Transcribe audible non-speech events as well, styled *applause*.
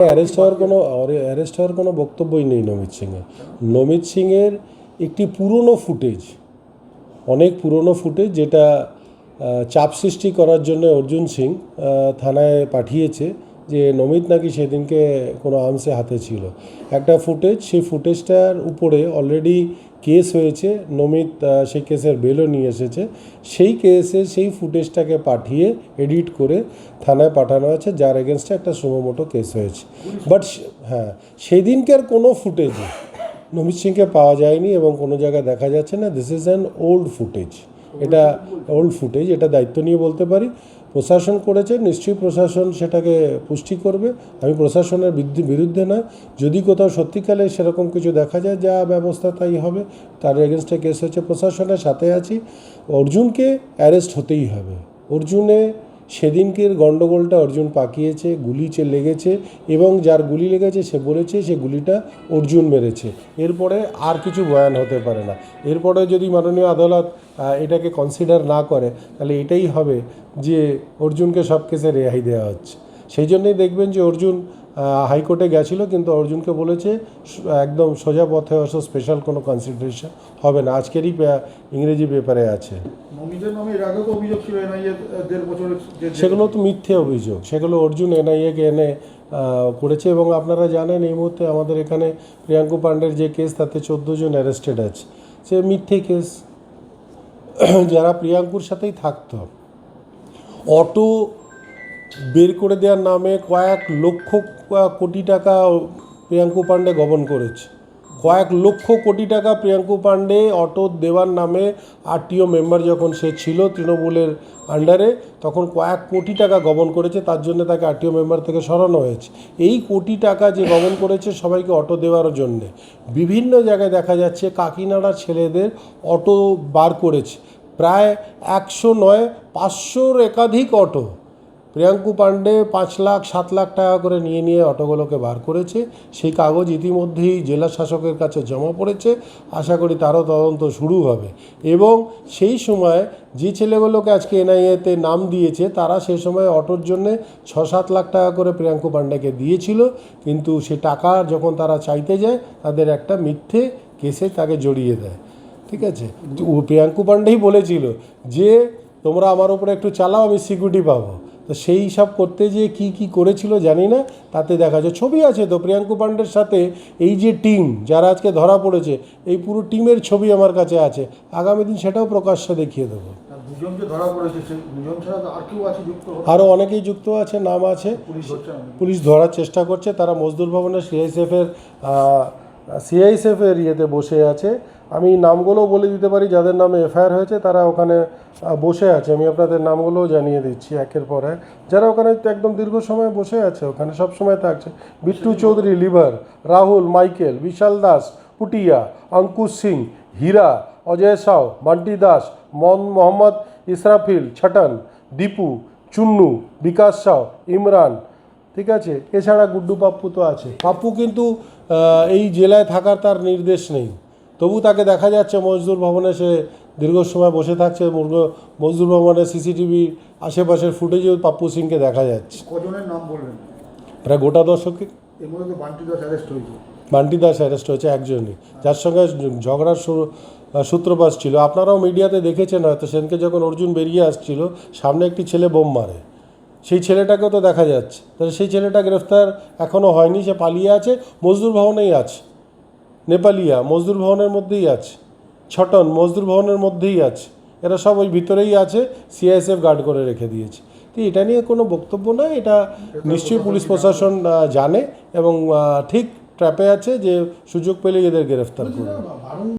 Arrest হওয়ার কোনো arrest হওয়ার কোনো বক্তব্যই নেই নমিত সিংয়ের। নমিত সিংয়ের একটি পুরনো ফুটেজ, অনেক পুরনো ফুটেজ যেটা চাপ সৃষ্টি করার জন্য অর্জুন সিং থানায় পাঠিয়েছে। যে নমিত নাকি সেদিনকে কোনো আর্মসে হাতে ছিল। একটা ফুটেজ, সেই ফুটেজটার উপরে অলরেডি কেস হয়েছে, নমিত সেই কেসের বেলও নিয়ে এসেছে। সেই কেসে সেই ফুটেজটাকে পাঠিয়ে এডিট করে থানায় পাঠানো আছে যার এগেনস্টে একটা সুমোমোটো কেস হয়েছে। বাট হ্যাঁ সেদিনকার কোনো ফুটেজ নমিত সিংকে পাওয়া যায়নি এবং কোনো জায়গায় দেখা যাচ্ছে না this is an old footage এটা ওল্ড ফুটেজ এটা দায়িত্ব নিয়ে বলতে পারি। প্রশাসন করেছে, নিশ্চয়ই প্রশাসন সেটাকে পুষ্টি করবে। আমি প্রশাসনের বিরুদ্ধে নয়। যদি কোথাও সত্যিকালে সেরকম কিছু দেখা যায়, যা ব্যবস্থা তাই হবে, তার এগেনস্টে কেস হচ্ছে প্রশাসনের সাথে আছি। অর্জুনকে অ্যারেস্ট হতেই হবে। অর্জুনে সেদিনকের গণ্ডগোলটা অর্জুন পাকিয়েছে, গুলি চে লেগেছে এবং যার গুলি লেগেছে সে বলেছে সে গুলিটা অর্জুন মেরেছে। এরপরে আর কিছু বয়ান হতে পারে না। এরপরে যদি মাননীয় আদালত এটাকে কনসিডার না করে, তাহলে এটাই হবে যে অর্জুনকে সব কেসে রেহাই দেওয়া হচ্ছে। সেই জন্যই দেখবেন যে অর্জুন হাইকোর্টে গেছিল কিন্তু অর্জুনকে বলেছে একদম সোজা পথে অবশ্য স্পেশাল কোনো কনসিডারেশন হবে না। আজকেরই ইংরেজি পেপারে আছে। সেগুলো তো মিথ্যে অভিযোগ। সেগুলো অর্জুন এনআইএকে এনে করেছে এবং আপনারা জানেন এই মুহূর্তে আমাদের এখানে প্রিয়াঙ্কু পাণ্ডের যে কেস তাতে চোদ্দ জন অ্যারেস্টেড আছে। সে মিথ্যে কেস *clears throat* যারা প্রিয়াঙ্কুর সাথেই থাকতো অটো বের করে দেওয়ার নামে কয়েক লক্ষ কোটি টাকা প্রিয়াঙ্কু পাণ্ডে গবন করেছে। কয়েক লক্ষ কোটি টাকা প্রিয়াঙ্কু পাণ্ডে অটো দেওয়ার নামে আরটিও মেম্বার যখন সে ছিল তৃণমূলের আন্ডারে, তখন কয়েক কোটি টাকা গবন করেছে, তার জন্য তাকে আরটিও মেম্বার থেকে সরানো হয়েছে। এই কোটি টাকা যে গবন করেছে সবাইকে অটো দেওয়ার জন্যে। বিভিন্ন জায়গায় দেখা যাচ্ছে কাকিনাড়া ছেলেদের অটো বার করেছে। প্রায় একশো নয়, পাঁচশোর একাধিক অটো। প্রিয়াঙ্কু পাণ্ডে পাঁচ লাখ, সাত লাখ টাকা করে নিয়ে নিয়ে অটোগুলোকে বার করেছে। সেই কাগজ ইতিমধ্যেই জেলা শাসকের কাছে জমা পড়েছে। আশা করি তারও তদন্ত শুরু হবে। এবং সেই সময় যে ছেলেগুলোকে আজকে এনআইএতে নাম দিয়েছে, তারা সেই সময় অটোর জন্যে ছ, সাত লাখ টাকা করে প্রিয়াঙ্কু পাণ্ডেকে দিয়েছিল। কিন্তু সে টাকা যখন তারা চাইতে যায়, তাদের একটা মিথ্যে কেসে তাকে জড়িয়ে দেয়। ঠিক আছে? প্রিয়াঙ্কু পাণ্ডেই বলেছিল যে, তোমরা আমার উপরে একটু চালাও, আমি সিকিউরিটি পাবো। তো সেই সব করতে গিয়ে কী কী করেছিল জানি না তাতে দেখা যায় ছবি আছে তো প্রিয়াঙ্কু পাণ্ডের সাথে এই যে টিম যারা আজকে ধরা পড়েছে এই পুরো টিমের ছবি আমার কাছে আছে আগামী দিন সেটাও প্রকাশ্যে দেখিয়ে দেবো। যে আরও অনেকেই যুক্ত আছে নাম আছে। পুলিশ পুলিশ ধরার চেষ্টা করছে তারা মজদুর ভবনের সিআইএসএফের সিআইএসএফের ইয়েতে বসে আছে। আমি নামগুলোও বলে দিতে পারি, যাদের নামে এফআইআর হয়েছে তারা ওখানে বসে আছে। আমি আপনাদের নামগুলোও জানিয়ে দিচ্ছি একের পর এক। যারা ওখানে একদম দীর্ঘ সময় বসে আছে, ওখানে সব সময় থাকছে। বিট্টু চৌধুরী, লিভার, রাহুল, মাইকেল, বিশাল দাস, পুটিয়া, অঙ্কুশ সিং, হীরা, অজয় সাউ, বান্টি দাস, মন, মোহাম্মদ ইসরাফিল, ছটন, দীপু, চুন্নু, বিকাশ সাউ, ইমরান, ঠিক আছে? এছাড়া গুড্ডু পাপ্পু তো আছে। পাপ্পু কিন্তু এই জেলায় থাকার তার নির্দেশ নেই। তবু তাকে দেখা যাচ্ছে মজদুর ভবনে সে দীর্ঘ সময় বসে থাকছে। মজদুর ভবনে সিসিটিভি আশেপাশের ফুটেজেও পাপ্পু সিংকে দেখা যাচ্ছে। কজনের নাম বলবেন? প্রায় গোটা তো বান্টি দাস অ্যারেস্ট হয়েছে। একজনই। যার সঙ্গে ঝগড়ার সূত্রপাত ছিল। আপনারাও মিডিয়াতে দেখেছেন হয়তো সেদিনকে যখন অর্জুন বেরিয়ে আসছিল সামনে একটি ছেলে বোম মারে। সেই ছেলেটাকেও তো দেখা যাচ্ছে। তাহলে সেই ছেলেটা গ্রেফতার এখনও হয়নি সে পালিয়ে আছে মজদুর ভবনেই আছে। নেপালিয়া মজদুর ভবনের মধ্যেই আছে। ছটন মজদুর ভবনের মধ্যেই আছে। এরা সব ওই ভিতরেই আছে সিআইএসএফ গার্ড করে রেখে দিয়েছে। তো এটা নিয়ে কোনো বক্তব্য নয় এটা নিশ্চয়ই পুলিশ প্রশাসন জানে এবং ঠিক ট্র্যাপে আছে যে সুযোগ পেলে এদের গ্রেফতার করবে।